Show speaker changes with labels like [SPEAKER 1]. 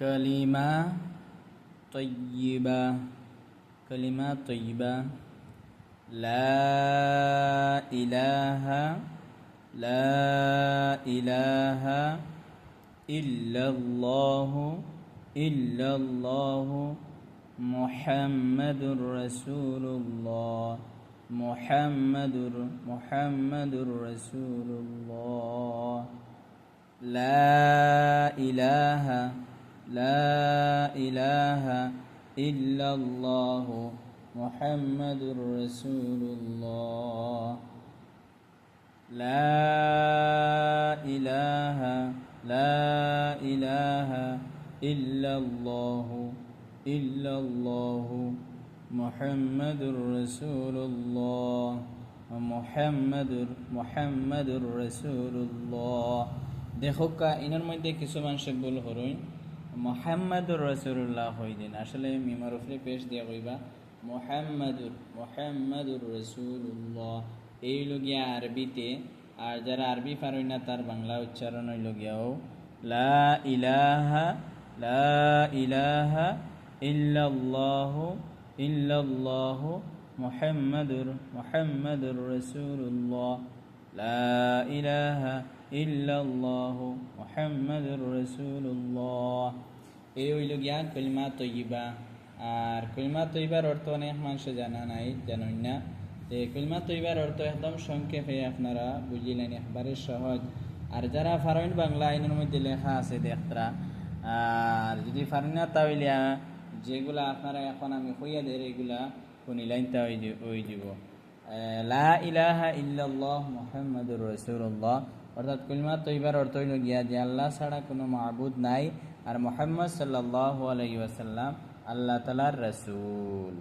[SPEAKER 1] كلمة طيبة. كلمة طيبة. لا إله لا إله إلا الله إلا الله محمد رسول الله. محمد محمد رسول الله. لا إله لا إله إلا الله محمد رسول الله لا إله لا إله إلا الله إلا الله محمد رسول الله محمد محمد رسول الله দেখোকা inner মধ্যে কিছু মানুষের ভুল হরইন মোহাম্মদুর রসুল্লাহ হইদিন আসলে মিমার উপরে পেশ দিয়া কইবা, মোহাম্মদুর মোহাম্মদুর রসুল্লাহ। এই লগিয়া আরবিতে, আর যারা আরবি পারই না, তার বাংলা উচ্চারণ হইল গিয়াও লা ইলাহা লা ইলাহা ইল্লাল্লাহ ইল্লাল্লাহ মুহাম্মাদুর মুহাম্মাদুর রাসূলুল্লাহ লা ইলাহা ইল্লাল্লাহ মুহাম্মাদুর রাসূলুল্লাহ। এই হইল গিয়া কলিমা তৈবা আর কলিমা তৈবার অর্থ অনেক মানুষ জানা নাই জানেন না। যে কলিমা তৈবার অর্থ একদম সংক্ষেপে আপনারা বুঝিলেন, একবারে সহজ। আর যারা ফারইন বাংলা আইনের মধ্যে লেখা আছে, দেখতরা। আর যদি ফারেন না তাহলে যেগুলা আপনারা এখন আমি কইয়া দের এগুলা শুনিলাইন তা ওই দিব লা ইলাহা ইল্লাল্লাহ মুহাম্মাদুর রাসূলুল্লাহ। অর্থাৎ কলিমা তৈবার অর্থ হইল আল্লাহ ছাড়া কোনো মাহবুদ নাই। আর মোহাম্মদ সাল্লাল্লাহু আলাইহি ওয়াসাল্লাম আল্লাহ তালার রসুল।